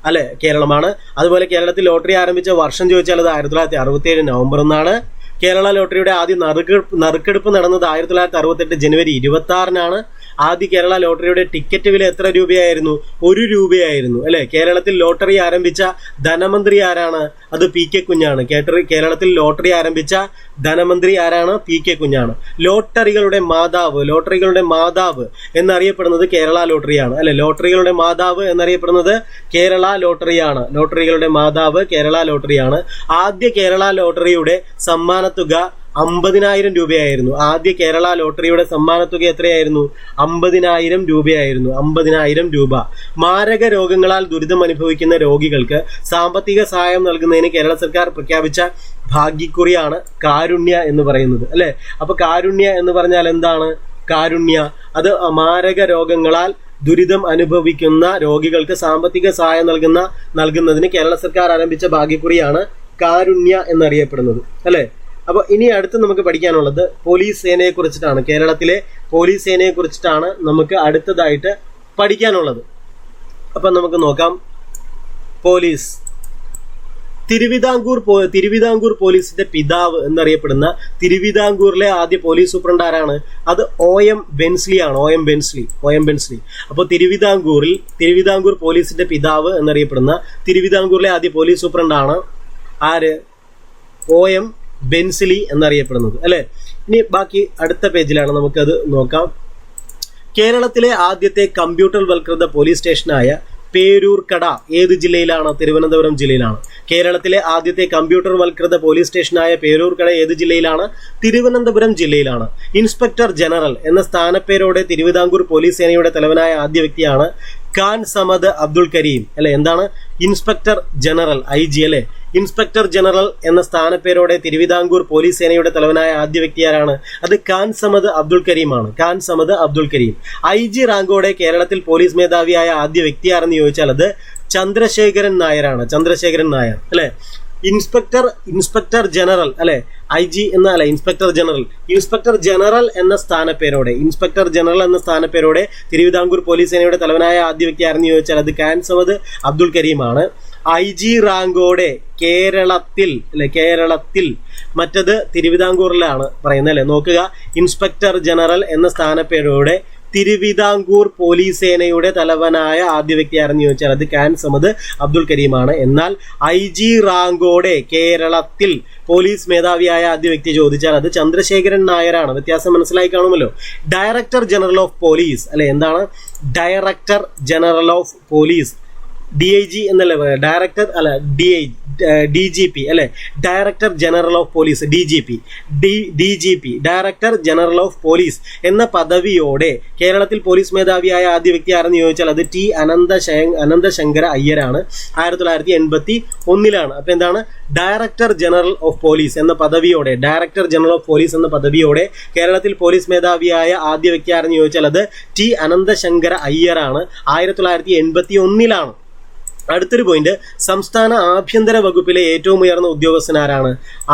അല്ലെ? കേരളമാണ്. അതുപോലെ കേരളത്തിൽ ലോട്ടറി ആരംഭിച്ച വർഷം ചോദിച്ചാൽ അത് ആയിരത്തി തൊള്ളായിരത്തി അറുപത്തി ഏഴ് നവംബർ ഒന്നാണ്. കേരള ലോട്ടറിയുടെ ആദ്യ നറുക്കെടുപ്പ് നറുക്കെടുപ്പ് നടന്നത് ആയിരത്തി തൊള്ളായിരത്തി അറുപത്തെട്ട് ജനുവരി ഇരുപത്തി ആറിനാണ് ആദ്യ കേരള ലോട്ടറിയുടെ ടിക്കറ്റ് വില എത്ര രൂപയായിരുന്നു? ഒരു രൂപയായിരുന്നു അല്ലെ? കേരളത്തിൽ ലോട്ടറി ആരംഭിച്ച ധനമന്ത്രി ആരാണ്? അത് പി കെ കുഞ്ഞാണ്. കേട്ടറി കേരളത്തിൽ ലോട്ടറി ആരംഭിച്ച ധനമന്ത്രി ആരാണ്? പി കെ കുഞ്ഞാണ്. ലോട്ടറികളുടെ മാതാവ് ലോട്ടറികളുടെ മാതാവ് എന്നറിയപ്പെടുന്നത് കേരള ലോട്ടറിയാണ് അല്ലെ? ലോട്ടറികളുടെ മാതാവ് എന്നറിയപ്പെടുന്നത് കേരള ലോട്ടറിയാണ്. ലോട്ടറികളുടെ മാതാവ് കേരള ലോട്ടറിയാണ്. ആദ്യ കേരള ലോട്ടറിയുടെ സമ്മാനത്തുക അമ്പതിനായിരം രൂപയായിരുന്നു. ആദ്യ കേരള ലോട്ടറിയുടെ സമ്മാനത്തുക എത്രയായിരുന്നു? അമ്പതിനായിരം രൂപയായിരുന്നു. അമ്പതിനായിരം രൂപ. മാരക രോഗങ്ങളാൽ ദുരിതം അനുഭവിക്കുന്ന രോഗികൾക്ക് സാമ്പത്തിക സഹായം നൽകുന്നതിന് കേരള സർക്കാർ പ്രഖ്യാപിച്ച ഭാഗ്യക്കുറിയാണ് കാരുണ്യ എന്ന് പറയുന്നത്. അല്ലേ? അപ്പൊ കാരുണ്യ എന്ന് പറഞ്ഞാൽ എന്താണ്? കാരുണ്യ. അത് മാരക രോഗങ്ങളാൽ ദുരിതം അനുഭവിക്കുന്ന രോഗികൾക്ക് സാമ്പത്തിക സഹായം നൽകുന്ന നൽകുന്നതിന് കേരള സർക്കാർ ആരംഭിച്ച ഭാഗ്യക്കുറിയാണ് കാരുണ്യ എന്നറിയപ്പെടുന്നത്. അല്ലെ? അപ്പൊ ഇനി അടുത്ത് നമുക്ക് പഠിക്കാനുള്ളത് പോലീസ് സേനയെ കുറിച്ചിട്ടാണ്. കേരളത്തിലെ പോലീസ് സേനയെ കുറിച്ചിട്ടാണ് നമുക്ക് അടുത്തതായിട്ട് പഠിക്കാനുള്ളത്. അപ്പൊ നമുക്ക് നോക്കാം. പോലീസ്. തിരുവിതാംകൂർ തിരുവിതാംകൂർ പോലീസിന്റെ പിതാവ് എന്നറിയപ്പെടുന്ന തിരുവിതാംകൂറിലെ ആദ്യ പോലീസ് സൂപ്രണ്ട് ആരാണ്? അത് ഒ എം ബെൻസ്ലി ആണ് O M Bensley O M Bensley. അപ്പോൾ തിരുവിതാംകൂറിൽ തിരുവിതാംകൂർ പോലീസിന്റെ പിതാവ് എന്നറിയപ്പെടുന്ന തിരുവിതാംകൂറിലെ ആദ്യ പോലീസ് സൂപ്രണ്ടാണ് ആര്? ഒ എം ബെൻസിലി എന്നറിയപ്പെടുന്നത് അല്ലെ? ഇനി ബാക്കി അടുത്ത പേജിലാണ് നമുക്കത് നോക്കാം. കേരളത്തിലെ ആദ്യത്തെ കമ്പ്യൂട്ടർ വൽകൃത പോലീസ് സ്റ്റേഷനായ പേരൂർക്കട ഏത് ജില്ലയിലാണ്? തിരുവനന്തപുരം ജില്ലയിലാണ്. കേരളത്തിലെ ആദ്യത്തെ കമ്പ്യൂട്ടർ വൽകൃത പോലീസ് സ്റ്റേഷനായ പേരൂർക്കട ഏത് ജില്ലയിലാണ്? തിരുവനന്തപുരം ജില്ലയിലാണ്. ഇൻസ്പെക്ടർ ജനറൽ എന്ന സ്ഥാനപ്പേരോടെ തിരുവിതാംകൂർ പോലീസ് സേനയുടെ തലവനായ ആദ്യ വ്യക്തിയാണ് ഖാൻ സമദ് അബ്ദുൾ കരീം അല്ലെ? എന്താണ്? ഇൻസ്പെക്ടർ ജനറൽ ഐ ജി അല്ലെ? ഇൻസ്പെക്ടർ ജനറൽ എന്ന സ്ഥാനപ്പേരോടെ തിരുവിതാംകൂർ പോലീസ് സേനയുടെ തലവനായ ആദ്യ വ്യക്തി ആരാണ് അത് ഖാൻ സമദ് അബ്ദുൾ കരീമാണ്. ഖാൻ സമദ് അബ്ദുൾ കരീം. ഐ ജി റാങ്കോടെ കേരളത്തിൽ പോലീസ് മേധാവിയായ ആദ്യ വ്യക്തി ആരെന്ന് ചോദിച്ചാൽ അത് ചന്ദ്രശേഖരൻ നായരാണ്. ചന്ദ്രശേഖരൻ നായർ അല്ലെ? ഇൻസ്പെക്ടർ ഇൻസ്പെക്ടർ ജനറൽ അല്ലെ? ഐ ജി എന്നല്ല ഇൻസ്പെക്ടർ ജനറൽ. ഇൻസ്പെക്ടർ ജനറൽ എന്ന സ്ഥാനപ്പേരോടെ ഇൻസ്പെക്ടർ ജനറൽ എന്ന സ്ഥാനപ്പേരോടെ തിരുവിതാംകൂർ പോലീസ് സേനയുടെ തലവനായ ആദ്യ വ്യക്തി ആരെന്ന് ചോദിച്ചാൽ അത് കാൻസമത് അബ്ദുൾ കരീമാണ്. ഐ ജി റാങ്കോടെ കേരളത്തിൽ അല്ലെ കേരളത്തിൽ മറ്റത് തിരുവിതാംകൂറിലാണ് പറയുന്നത് അല്ലെ? നോക്കുക ഇൻസ്പെക്ടർ ജനറൽ എന്ന സ്ഥാനപ്പേരോടെ തിരുവിതാംകൂർ പോലീസ് സേനയുടെ തലവനായ ആദ്യ വ്യക്തി ആരെന്ന് ചോദിച്ചാൽ അത് കാൻ അബ്ദുൾ കരീമാണ്. എന്നാൽ ഐ ജി റാങ്കോടെ കേരളത്തിൽ പോലീസ് മേധാവിയായ ആദ്യ വ്യക്തി ചോദിച്ചാൽ അത് ചന്ദ്രശേഖരൻ നായരാണ്. വ്യത്യാസം മനസ്സിലായി കാണുമല്ലോ? ഡയറക്ടർ ജനറൽ ഓഫ് പോലീസ് അല്ലെ എന്താണ്? Director general of police D I G എന്നല്ലേ ഡയറക്ടർ അല്ല D I D G P അല്ലെ? Director general of police D G P. D D G P director general of police എന്ന പദവിയോടെ കേരളത്തിൽ police മേധാവിയായ ആദ്യ വ്യക്തി ആരെന്ന് ചോദിച്ചാൽ അത് ടി അനന്ത അനന്തശങ്കര അയ്യരാണ്. ആയിരത്തി തൊള്ളായിരത്തി എൺപത്തി ഒന്നിലാണ് അപ്പൊ എന്താണ്? ഡയറക്ടർ ജനറൽ ഓഫ് പോലീസ് എന്ന പദവിയോടെ ഡയറക്ടർ ജനറൽ ഓഫ് പോലീസ് എന്ന പദവിയോടെ കേരളത്തിൽ പോലീസ് മേധാവിയായ ആദ്യ വ്യക്തി ആരെന്ന് ചോദിച്ചാൽ അത് ടി അനന്തശങ്കര അയ്യരാണ്. ആയിരത്തി തൊള്ളായിരത്തി എൺപത്തി ഒന്നിലാണ് അടുത്തൊരു പോയിന്റ് സംസ്ഥാന ആഭ്യന്തര വകുപ്പിലെ ഏറ്റവും ഉയർന്ന ഉദ്യോഗസ്ഥൻ ആരാണ്?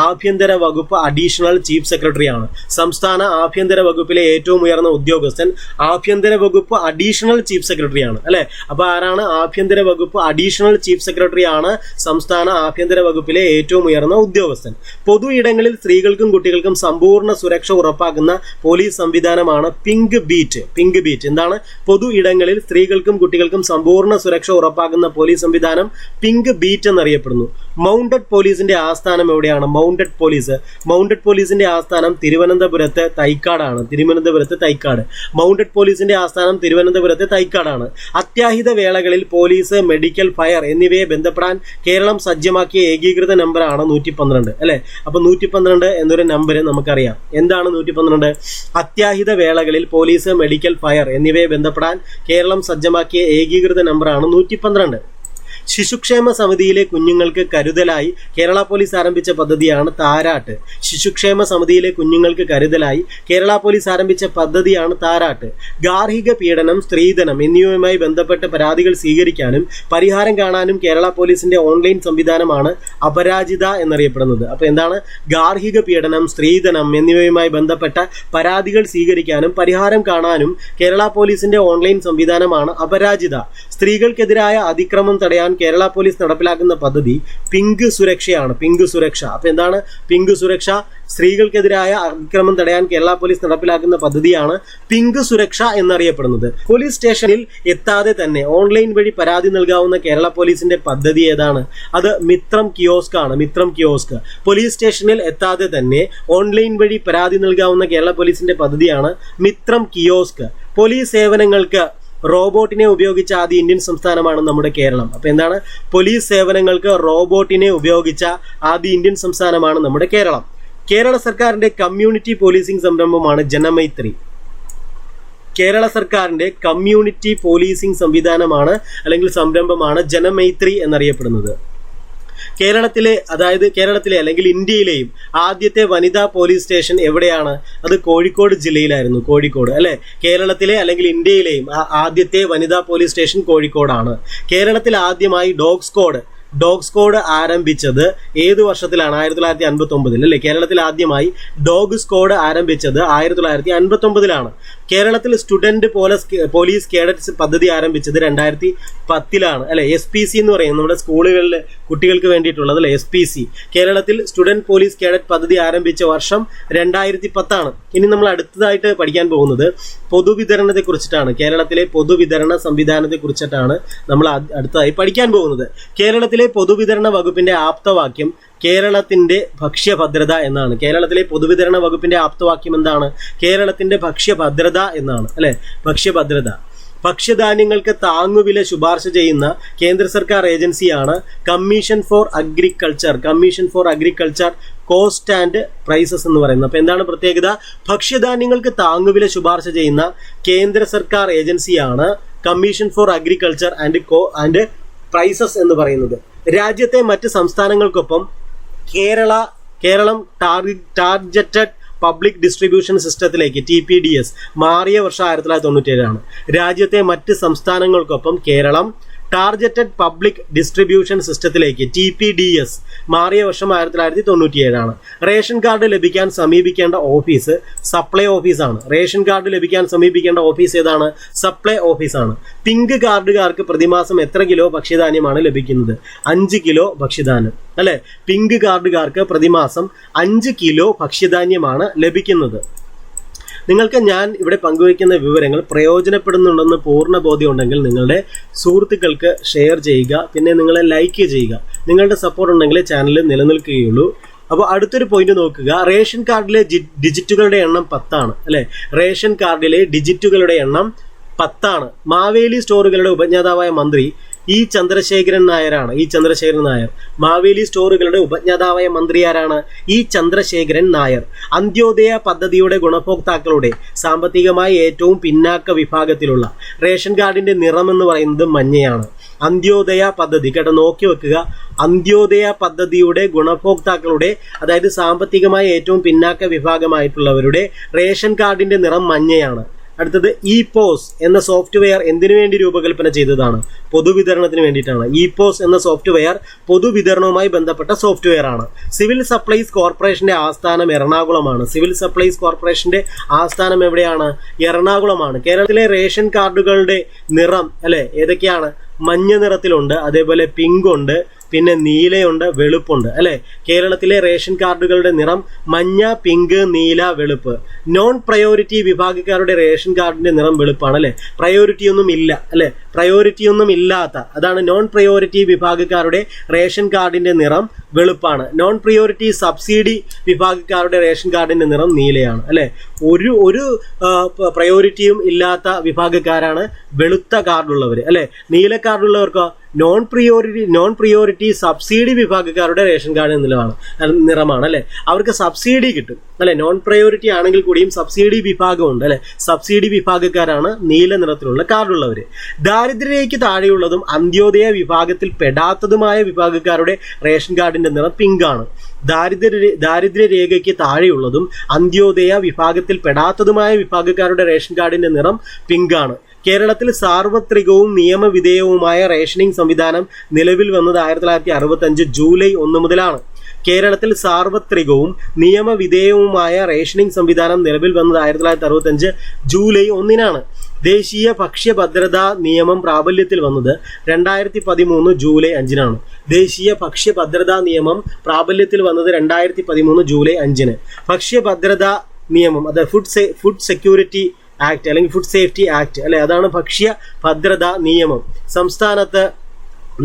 ആഭ്യന്തര വകുപ്പ് അഡീഷണൽ ചീഫ് സെക്രട്ടറി ആണ്. സംസ്ഥാന ആഭ്യന്തര വകുപ്പിലെ ഏറ്റവും ഉയർന്ന ഉദ്യോഗസ്ഥൻ ആഭ്യന്തര വകുപ്പ് അഡീഷണൽ ചീഫ് സെക്രട്ടറി ആണ് അല്ലെ? അപ്പൊ ആരാണ് ആഭ്യന്തര വകുപ്പ് അഡീഷണൽ ചീഫ് സെക്രട്ടറി ആണ് സംസ്ഥാന ആഭ്യന്തര വകുപ്പിലെ ഏറ്റവും ഉയർന്ന ഉദ്യോഗസ്ഥൻ? പൊതു ഇടങ്ങളിൽ സ്ത്രീകൾക്കും കുട്ടികൾക്കും സമ്പൂർണ സുരക്ഷ ഉറപ്പാക്കുന്ന പോലീസ് സംവിധാനമാണ് പിങ്ക് ബീറ്റ് പിങ്ക് ബീറ്റ് എന്താണ്? പൊതു ഇടങ്ങളിൽ സ്ത്രീകൾക്കും കുട്ടികൾക്കും സമ്പൂർണ സുരക്ഷ ഉറപ്പാക്കുന്ന പോലീസ് സംവിധാനം പിങ്ക് ബീറ്റ് എന്നറിയപ്പെടുന്നു. മൗണ്ടഡ് പോലീസിന്റെ ആസ്ഥാനം എവിടെയാണ്? മൗണ്ടഡ് പോലീസ് മൗണ്ടഡ് പോലീസിന്റെ ആസ്ഥാനം തിരുവനന്തപുരത്ത് തൈക്കാടാണ്. തിരുവനന്തപുരത്ത് തൈക്കാട്. മൗണ്ടഡ് പോലീസിന്റെ ആസ്ഥാനം തിരുവനന്തപുരത്ത് തൈക്കാടാണ്. അത്യാഹിത വേളകളിൽ പോലീസ് മെഡിക്കൽ ഫയർ എന്നിവയെ ബന്ധപ്പെടാൻ കേരളം സജ്ജമാക്കിയ ഏകീകൃത നമ്പറാണ് നൂറ്റി പന്ത്രണ്ട് അല്ലെ? അപ്പൊ നൂറ്റി പന്ത്രണ്ട് എന്നൊരു നമ്പർ നമുക്കറിയാം. എന്താണ് നൂറ്റി പന്ത്രണ്ട് അത്യാഹിത വേളകളിൽ പോലീസ് മെഡിക്കൽ ഫയർ എന്നിവയെ ബന്ധപ്പെടാൻ കേരളം സജ്ജമാക്കിയ ഏകീകൃത നമ്പറാണ് നൂറ്റി പന്ത്രണ്ട് ശിശുക്ഷേമ സമിതിയിലെ കുഞ്ഞുങ്ങൾക്ക് കരുതലായി കേരള പോലീസ് ആരംഭിച്ച പദ്ധതിയാണ് താരാട്ട്. ശിശുക്ഷേമ സമിതിയിലെ കുഞ്ഞുങ്ങൾക്ക് കരുതലായി കേരള പോലീസ് ആരംഭിച്ച പദ്ധതിയാണ് താരാട്ട്. ഗാർഹിക പീഡനം സ്ത്രീധനം എന്നിവയുമായി ബന്ധപ്പെട്ട പരാതികൾ സ്വീകരിക്കാനും പരിഹാരം കാണാനും കേരള പോലീസിന്റെ ഓൺലൈൻ സംവിധാനമാണ് അപരാജിത എന്നറിയപ്പെടുന്നത്. അപ്പോൾ എന്താണ്? ഗാർഹിക പീഡനം സ്ത്രീധനം എന്നിവയുമായി ബന്ധപ്പെട്ട പരാതികൾ സ്വീകരിക്കാനും പരിഹാരം കാണാനും കേരള പോലീസിന്റെ ഓൺലൈൻ സംവിധാനമാണ് അപരാജിത. സ്ത്രീകൾക്കെതിരായ അതിക്രമം തടയാൻ കേരള പോലീസ് നടപ്പിലാക്കുന്ന പദ്ധതി പിങ്ക് സുരക്ഷയാണ് പിങ്ക് സുരക്ഷ. അപ്പൊ എന്താണ്? പിങ്ക് സുരക്ഷ സ്ത്രീകൾക്കെതിരായ അതിക്രമം തടയാൻ കേരള പോലീസ് നടപ്പിലാക്കുന്ന പദ്ധതിയാണ് പിങ്ക് സുരക്ഷ എന്നറിയപ്പെടുന്നത്. പോലീസ് സ്റ്റേഷനിൽ എത്താതെ തന്നെ ഓൺലൈൻ വഴി പരാതി നൽകാവുന്ന കേരള പോലീസിന്റെ പദ്ധതി ഏതാണ്? അത് മിത്രം കിയോസ്ക് ആണ് മിത്രം കിയോസ്ക്. പോലീസ് സ്റ്റേഷനിൽ എത്താതെ തന്നെ ഓൺലൈൻ വഴി പരാതി നൽകാവുന്ന കേരള പോലീസിന്റെ പദ്ധതിയാണ് മിത്രം കിയോസ്ക്. പോലീസ് സേവനങ്ങൾക്ക് റോബോട്ടിനെ ഉപയോഗിച്ച ആദ്യ ഇന്ത്യൻ സംസ്ഥാനമാണ് നമ്മുടെ കേരളം. അപ്പോൾ എന്താണ്? പോലീസ് സേവനങ്ങൾക്ക് റോബോട്ടിനെ ഉപയോഗിച്ച ആദ്യ ഇന്ത്യൻ സംസ്ഥാനമാണ് നമ്മുടെ കേരളം. കേരള സർക്കാരിന്റെ കമ്മ്യൂണിറ്റി പോലീസിംഗ് സംരംഭമാണ് ജനമൈത്രി. കേരള സർക്കാരിന്റെ കമ്മ്യൂണിറ്റി പോലീസിംഗ് സംവിധാനമാണ് അല്ലെങ്കിൽ സംരംഭമാണ് ജനമൈത്രി എന്നറിയപ്പെടുന്നത്. കേരളത്തിലെ അതായത് കേരളത്തിലെ അല്ലെങ്കിൽ ഇന്ത്യയിലെയും ആദ്യത്തെ വനിതാ പോലീസ് സ്റ്റേഷൻ എവിടെയാണ്? അത് കോഴിക്കോട് ജില്ലയിലായിരുന്നു കോഴിക്കോട് അല്ലെ? കേരളത്തിലെ അല്ലെങ്കിൽ ഇന്ത്യയിലെയും ആദ്യത്തെ വനിതാ പോലീസ് സ്റ്റേഷൻ കോഴിക്കോടാണ്. കേരളത്തിൽ ആദ്യമായി ഡോഗ് സ്ക്വാഡ് ഡോഗ് സ്ക്വാഡ് ആരംഭിച്ചത് ഏത് വർഷത്തിലാണ്? ആയിരത്തി തൊള്ളായിരത്തി അൻപത്തി ഒമ്പതിൽ അല്ലെ? കേരളത്തിൽ ആദ്യമായി ഡോഗ് സ്ക്വാഡ് ആരംഭിച്ചത് ആയിരത്തി തൊള്ളായിരത്തി അൻപത്തി ഒമ്പതിലാണ് കേരളത്തിൽ സ്റ്റുഡന്റ് പോലീസ് പോലീസ് കേഡറ്റ്സ് പദ്ധതി ആരംഭിച്ചത് രണ്ടായിരത്തി പത്തിലാണ്. അല്ലെ? എസ് പി സി എന്ന് പറയുന്നത് നമ്മുടെ സ്കൂളുകളിൽ കുട്ടികൾക്ക് വേണ്ടിയിട്ടുള്ളത് അല്ലെ? എസ് പി സി കേരളത്തിൽ സ്റ്റുഡന്റ് പോലീസ് കേഡറ്റ് പദ്ധതി ആരംഭിച്ച വർഷം രണ്ടായിരത്തി പത്താണ്. ഇനി നമ്മൾ അടുത്തതായിട്ട് പഠിക്കാൻ പോകുന്നത് പൊതുവിതരണത്തെ കുറിച്ചിട്ടാണ്. കേരളത്തിലെ പൊതുവിതരണ സംവിധാനത്തെ കുറിച്ചിട്ടാണ് നമ്മൾ അടുത്തതായി പഠിക്കാൻ പോകുന്നത്. കേരളത്തിലെ പൊതുവിതരണ വകുപ്പിന്റെ ആപ്തവാക്യം കേരളത്തിന്റെ ഭക്ഷ്യഭദ്രത എന്നാണ്. കേരളത്തിലെ പൊതുവിതരണ വകുപ്പിന്റെ ആപ്തവാക്യം എന്താണ്? കേരളത്തിന്റെ ഭക്ഷ്യഭദ്രത എന്നാണ് അല്ലെ? ഭക്ഷ്യഭദ്രത. ഭക്ഷ്യധാന്യങ്ങൾക്ക് താങ്ങുവില ശുപാർശ ചെയ്യുന്ന കേന്ദ്ര സർക്കാർ ഏജൻസിയാണ് commission for agriculture. Commission for agriculture cost and prices എന്ന് പറയുന്നത്. അപ്പൊ എന്താണ് പ്രത്യേകത? ഭക്ഷ്യധാന്യങ്ങൾക്ക് താങ്ങുവില ശുപാർശ ചെയ്യുന്ന കേന്ദ്ര സർക്കാർ ഏജൻസിയാണ് commission for agriculture and co and prices എന്ന് പറയുന്നത്. രാജ്യത്തെ മറ്റ് സംസ്ഥാനങ്ങൾക്കൊപ്പം Kerala Keralam targeted public distribution സിസ്റ്റത്തിലേക്ക് ടി പി ഡി എസ് മാറിയ വർഷം ആയിരത്തി തൊള്ളായിരത്തി തൊണ്ണൂറ്റി ഏഴാണ് രാജ്യത്തെ മറ്റ് സംസ്ഥാനങ്ങൾക്കൊപ്പം കേരളം ടാർജറ്റഡ് പബ്ലിക് ഡിസ്ട്രിബ്യൂഷൻ സിസ്റ്റത്തിലേക്ക് ടി പി ഡി എസ് മാറിയ വർഷം ആയിരത്തി തൊള്ളായിരത്തി തൊണ്ണൂറ്റിയേഴാണ് റേഷൻ കാർഡ് ലഭിക്കാൻ സമീപിക്കേണ്ട ഓഫീസ് സപ്ലൈ ഓഫീസാണ്. റേഷൻ കാർഡ് ലഭിക്കാൻ സമീപിക്കേണ്ട ഓഫീസ് ഏതാണ്? സപ്ലൈ ഓഫീസാണ്. പിങ്ക് കാർഡുകാർക്ക് പ്രതിമാസം എത്ര കിലോ ഭക്ഷ്യധാന്യമാണ് ലഭിക്കുന്നത്? അഞ്ച് കിലോ ഭക്ഷ്യധാന്യം. അല്ലെ? പിങ്ക് കാർഡുകാർക്ക് പ്രതിമാസം അഞ്ച് കിലോ ഭക്ഷ്യധാന്യമാണ് ലഭിക്കുന്നത്. നിങ്ങൾക്ക് ഞാൻ ഇവിടെ പങ്കുവയ്ക്കുന്ന വിവരങ്ങൾ പ്രയോജനപ്പെടുന്നുണ്ടെന്ന് പൂർണ ബോധ്യമുണ്ടെങ്കിൽ നിങ്ങളുടെ സുഹൃത്തുക്കൾക്ക് ഷെയർ ചെയ്യുക പിന്നെ നിങ്ങളെ ലൈക്ക് ചെയ്യുക. നിങ്ങളുടെ സപ്പോർട്ട് ഉണ്ടെങ്കിൽ ചാനൽ നിലനിൽക്കുകയുള്ളൂ. അപ്പോൾ അടുത്തൊരു പോയിന്റ് നോക്കുക. റേഷൻ കാർഡിലെ ഡിജിറ്റുകളുടെ എണ്ണം പത്താണ് അല്ലെ? റേഷൻ കാർഡിലെ ഡിജിറ്റുകളുടെ എണ്ണം പത്താണ്. മാവേലി സ്റ്റോറുകളുടെ ഉപജ്ഞാതാവായ മന്ത്രി ഇ ചന്ദ്രശേഖരൻ നായരാണ് ഈ ചന്ദ്രശേഖരൻ നായർ. മാവേലി സ്റ്റോറുകളുടെ ഉപജ്ഞാതാവായ മന്ത്രി ആരാണ്? ഈ ചന്ദ്രശേഖരൻ നായർ. അന്ത്യോദയ പദ്ധതിയുടെ ഗുണഭോക്താക്കളുടെ സാമ്പത്തികമായി ഏറ്റവും പിന്നാക്ക വിഭാഗത്തിലുള്ള റേഷൻ കാർഡിന്റെ നിറം എന്ന് പറയുന്നത് മഞ്ഞയാണ്. അന്ത്യോദയ പദ്ധതി കേട്ടോ നോക്കി വെക്കുക. അന്ത്യോദയ പദ്ധതിയുടെ ഗുണഭോക്താക്കളുടെ അതായത് സാമ്പത്തികമായി ഏറ്റവും പിന്നാക്ക വിഭാഗമായിട്ടുള്ളവരുടെ റേഷൻ കാർഡിന്റെ നിറം മഞ്ഞയാണ്. അടുത്തത് ഇ പോസ് എന്ന സോഫ്റ്റ്വെയർ എന്തിനു വേണ്ടി രൂപകൽപ്പന ചെയ്തതാണ്? പൊതുവിതരണത്തിന് വേണ്ടിയിട്ടാണ്. ഇ പോസ് എന്ന സോഫ്റ്റ്വെയർ പൊതുവിതരണവുമായി ബന്ധപ്പെട്ട സോഫ്റ്റ്വെയർ ആണ്. സിവിൽ സപ്ലൈസ് കോർപ്പറേഷന്റെ ആസ്ഥാനം എറണാകുളമാണ്. സിവിൽ സപ്ലൈസ് കോർപ്പറേഷന്റെ ആസ്ഥാനം എവിടെയാണ്? എറണാകുളമാണ്. കേരളത്തിലെ റേഷൻ കാർഡുകളുടെ നിറം അല്ലെ? ഏതൊക്കെയാണ്? മഞ്ഞ നിറത്തിലുണ്ട് അതേപോലെ പിങ്ക് ഉണ്ട് പിന്നെ നീലയുണ്ട് വെളുപ്പുണ്ട്. അല്ലെ? കേരളത്തിലെ റേഷൻ കാർഡുകളുടെ നിറം മഞ്ഞ പിങ്ക് നീല വെളുപ്പ്. നോൺ പ്രയോറിറ്റി വിഭാഗക്കാരുടെ റേഷൻ കാർഡിന്റെ നിറം വെളുപ്പാണ് അല്ലെ? പ്രയോറിറ്റി ഒന്നും ഇല്ല അല്ലെ? പ്രയോറിറ്റി ഒന്നും ഇല്ലാത്ത അതാണ് നോൺ പ്രയോറിറ്റി വിഭാഗക്കാരുടെ റേഷൻ കാർഡിന്റെ നിറം വെളുപ്പാണ്. നോൺ പ്രയോറിറ്റി സബ്സിഡി വിഭാഗക്കാരുടെ റേഷൻ കാർഡിന്റെ നിറം നീലയാണ് അല്ലെ? ഒരു ഒരു പ്രയോറിറ്റിയും ഇല്ലാത്ത വിഭാഗക്കാരാണ് വെളുത്ത കാർഡുള്ളവർ അല്ലെ? നീല കാർഡുള്ളവർക്കോ? Non priority non priority subsidy വിഭാഗക്കാരുടെ ration card എന്നുള്ളതാണ് നിറമാണ് അല്ലേ? അവർക്ക് സബ്സിഡി കിട്ടും അല്ലെ? നോൺ പ്രയോറിറ്റി ആണെങ്കിൽ കൂടിയും സബ്സിഡി വിഭാഗമുണ്ട് അല്ലെ? സബ്സിഡി വിഭാഗക്കാരാണ് നീല നിറത്തിലുള്ള കാർഡുള്ളവർ ദാരിദ്ര്യരേഖയ്ക്ക് താഴെയുള്ളതും അന്ത്യോദയ വിഭാഗത്തിൽ പെടാത്തതുമായ വിഭാഗക്കാരുടെ റേഷൻ കാർഡിന്റെ നിറം പിങ്ക് ആണ് ദാരിദ്ര്യ ദാരിദ്ര്യരേഖയ്ക്ക് താഴെയുള്ളതും അന്ത്യോദയ വിഭാഗത്തിൽ പെടാത്തതുമായ വിഭാഗക്കാരുടെ റേഷൻ കാർഡിന്റെ നിറം പിങ്ക് ആണ് കേരളത്തിൽ സാർവത്രികവും നിയമവിധേയവുമായ റേഷനിങ് സംവിധാനം നിലവിൽ വന്നത് ആയിരത്തി തൊള്ളായിരത്തി അറുപത്തി അഞ്ച് ജൂലൈ ഒന്ന് മുതലാണ്. കേരളത്തിൽ സാർവത്രികവും നിയമവിധേയവുമായ റേഷനിങ് സംവിധാനം നിലവിൽ വന്നത് ആയിരത്തി തൊള്ളായിരത്തി അറുപത്തി അഞ്ച് ജൂലൈ ഒന്നിനാണ്. ദേശീയ ഭക്ഷ്യഭദ്രതാ നിയമം പ്രാബല്യത്തിൽ വന്നത് രണ്ടായിരത്തി പതിമൂന്ന് ജൂലൈ അഞ്ചിനാണ്. ദേശീയ ഭക്ഷ്യഭദ്രതാ നിയമം പ്രാബല്യത്തിൽ വന്നത് രണ്ടായിരത്തി പതിമൂന്ന് ജൂലൈ അഞ്ചിന്. ഭക്ഷ്യഭദ്രതാ നിയമം അതായത് ഫുഡ് ഫുഡ് സെക്യൂരിറ്റി ആക്ട് അല്ലെങ്കിൽ ഫുഡ് സേഫ്റ്റി ആക്ട് അല്ലെ? അതാണ് ഭക്ഷ്യ ഭദ്രതാ നിയമം. സംസ്ഥാനത്ത്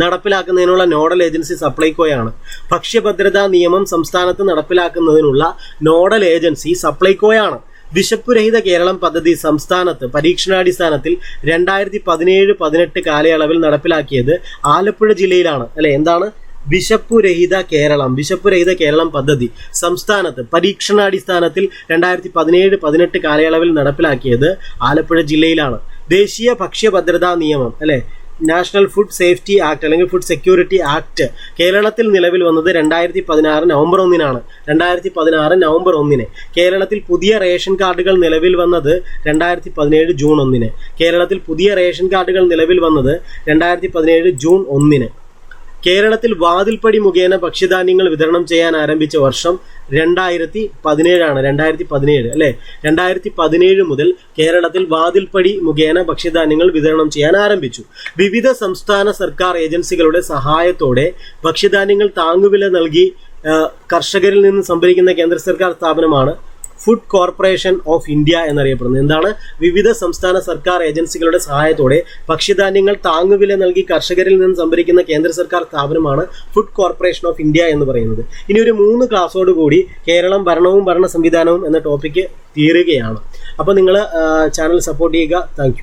നടപ്പിലാക്കുന്നതിനുള്ള നോഡൽ ഏജൻസി സപ്ലൈകോയാണ്. ഭക്ഷ്യഭദ്രതാ നിയമം സംസ്ഥാനത്ത് നടപ്പിലാക്കുന്നതിനുള്ള നോഡൽ ഏജൻസി സപ്ലൈകോയാണ്. വിശപ്പുരഹിത കേരളം പദ്ധതി സംസ്ഥാനത്ത് പരീക്ഷണാടിസ്ഥാനത്തിൽ രണ്ടായിരത്തി പതിനേഴ് പതിനെട്ട് കാലയളവിൽ നടപ്പിലാക്കിയത് ആലപ്പുഴ ജില്ലയിലാണ്. അല്ലെ? എന്താണ്? വിശപ്പുരഹിത കേരളം വിശപ്പുരഹിത കേരളം പദ്ധതി സംസ്ഥാനത്ത് പരീക്ഷണാടിസ്ഥാനത്തിൽ രണ്ടായിരത്തി പതിനേഴ് പതിനെട്ട് കാലയളവിൽ നടപ്പിലാക്കിയത് ആലപ്പുഴ ജില്ലയിലാണ്. ദേശീയ ഭക്ഷ്യഭദ്രതാ നിയമം അല്ലെ? നാഷണൽ ഫുഡ് സേഫ്റ്റി ആക്ട് അല്ലെങ്കിൽ ഫുഡ് സെക്യൂരിറ്റി ആക്ട് കേരളത്തിൽ നിലവിൽ വന്നത് രണ്ടായിരത്തി പതിനാറ് നവംബർ ഒന്നിനാണ്. രണ്ടായിരത്തി പതിനാറ് നവംബർ ഒന്നിന്. കേരളത്തിൽ പുതിയ റേഷൻ കാർഡുകൾ നിലവിൽ വന്നത് രണ്ടായിരത്തി പതിനേഴ് ജൂൺ ഒന്നിന്. കേരളത്തിൽ പുതിയ റേഷൻ കാർഡുകൾ നിലവിൽ വന്നത് രണ്ടായിരത്തി പതിനേഴ് ജൂൺ ഒന്നിന്. കേരളത്തിൽ വാതിൽപ്പടി മുഖേന ഭക്ഷ്യധാന്യങ്ങൾ വിതരണം ചെയ്യാൻ ആരംഭിച്ച വർഷം രണ്ടായിരത്തി പതിനേഴാണ് രണ്ടായിരത്തി പതിനേഴ് അല്ലെ? രണ്ടായിരത്തി പതിനേഴ് മുതൽ കേരളത്തിൽ വാതിൽപ്പടി മുഖേന ഭക്ഷ്യധാന്യങ്ങൾ വിതരണം ചെയ്യാൻ ആരംഭിച്ചു. വിവിധ സംസ്ഥാന സർക്കാർ ഏജൻസികളുടെ സഹായത്തോടെ ഭക്ഷ്യധാന്യങ്ങൾ താങ്ങുവില നൽകി കർഷകരിൽ നിന്ന് സംഭരിക്കുന്ന കേന്ദ്ര സർക്കാർ സ്ഥാപനമാണ് ഫുഡ് കോർപ്പറേഷൻ ഓഫ് ഇന്ത്യ എന്നറിയപ്പെടുന്നത്. എന്താണ്? വിവിധ സംസ്ഥാന സർക്കാർ ഏജൻസികളുടെ സഹായത്തോടെ ഭക്ഷ്യധാന്യങ്ങൾ താങ്ങുവില നൽകി കർഷകരിൽ നിന്ന് സംഭരിക്കുന്ന കേന്ദ്ര സർക്കാർ സ്ഥാപനമാണ് ഫുഡ് കോർപ്പറേഷൻ ഓഫ് ഇന്ത്യ എന്ന് പറയുന്നത്. ഇനി ഒരു മൂന്ന് ക്ലാസ്സോട് കൂടി കേരളം ഭരണവും ഭരണ സംവിധാനവും എന്ന ടോപ്പിക്ക് തീരുകയാണ്. അപ്പോൾ നിങ്ങൾ ചാനൽ സപ്പോർട്ട് ചെയ്യുക. താങ്ക്